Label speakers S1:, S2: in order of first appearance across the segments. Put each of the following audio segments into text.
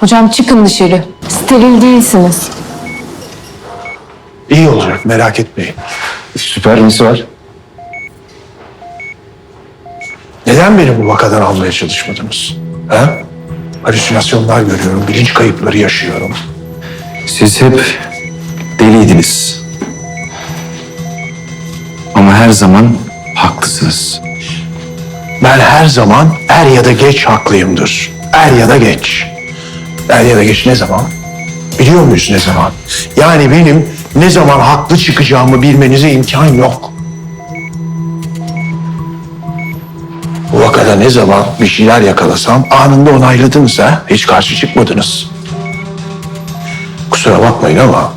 S1: Hocam çıkın dışarı. Steril değilsiniz.
S2: İyi olacak merak etmeyin.
S3: Süper nesi var?
S2: Neden beni bu vakadan almaya çalışmadınız? Ha? Halüsinasyonlar görüyorum, bilinç kayıpları yaşıyorum.
S3: Siz hep deliydiniz. Ama her zaman haklısınız.
S2: Ben her zaman er ya da geç haklıyımdır. Er ya da geç. Er ya da geç ne zaman? Biliyor muyuz ne zaman? Yani benim ne zaman haklı çıkacağımı bilmenize imkan yok. Bu vakada ne zaman bir şeyler yakalasam anında onayladınız ha. Hiç karşı çıkmadınız. Kusura bakmayın ama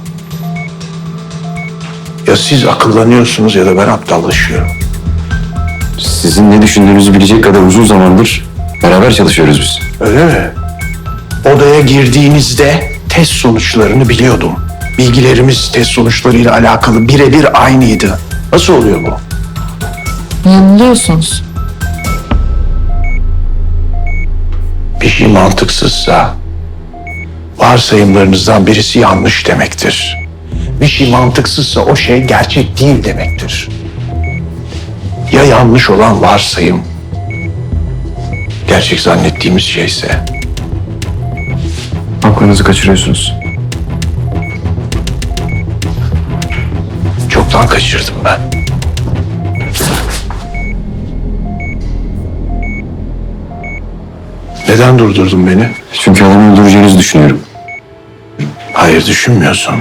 S2: ya siz akıllanıyorsunuz ya da ben aptallaşıyorum.
S3: Sizin ne düşündüğünüzü bilecek kadar uzun zamandır beraber çalışıyoruz biz.
S2: Öyle mi? Odaya girdiğinizde test sonuçlarını biliyordum. Bilgilerimiz test sonuçlarıyla alakalı birebir aynıydı. Nasıl oluyor bu?
S1: Yanılıyorsunuz.
S2: Bir şey mantıksızsa varsayımlarınızdan birisi yanlış demektir. Bir şey mantıksızsa o şey gerçek değil demektir. Ya yanlış olan varsayım gerçek zannettiğimiz şeyse
S3: Aklınızı kaçırıyorsunuz.
S2: çoktan kaçırdım ben. Neden durdurdun beni?
S3: Çünkü adamı öldüreceğinizi düşünüyorum.
S2: Hayır düşünmüyorsun.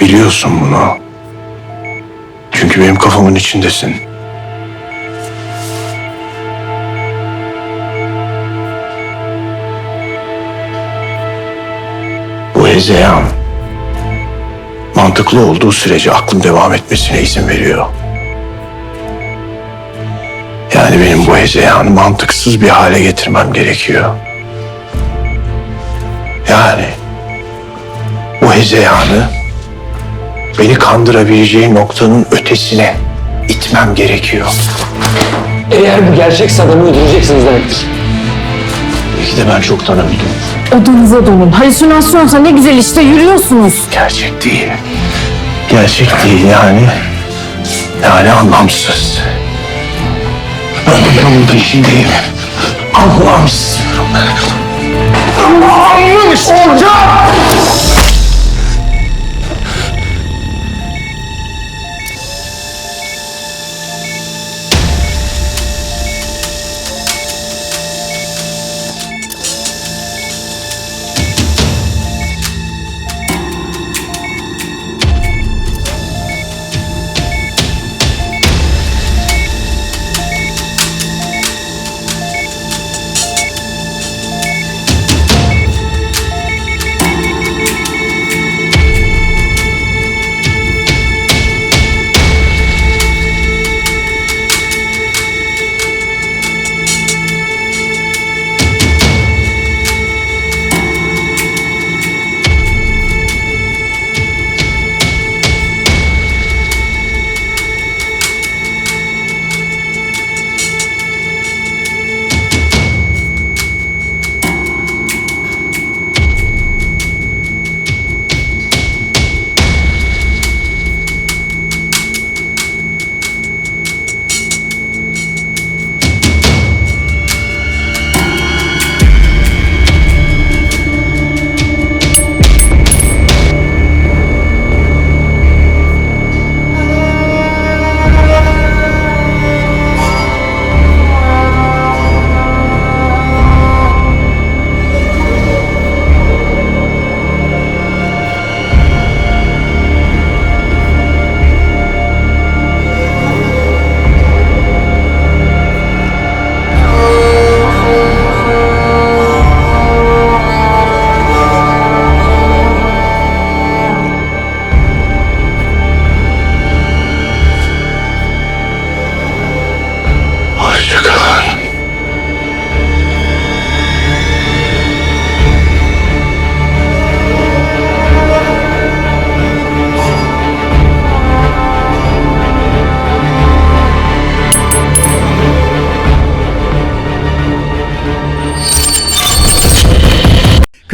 S2: Biliyorsun bunu. Çünkü benim kafamın içindesin. Bu hezeyan mantıklı olduğu sürece aklım devam etmesine izin veriyor. Yani benim bu hezeyanı mantıksız bir hale getirmem gerekiyor. Yani bu hezeyanı beni kandırabileceği noktanın ötesine itmem gerekiyor.
S3: Eğer bu gerçekse adamı öldüreceksiniz demektir.
S2: Belki de ben çoktan öldüm.
S1: Odanıza dönün. Halüsinasyonsa ne güzel işte yürüyorsunuz.
S2: Gerçek değil. Gerçek değil yani. Yani anlamsız. Ben bunun peşindeyim. Anlamsız. Anlamsız olacak.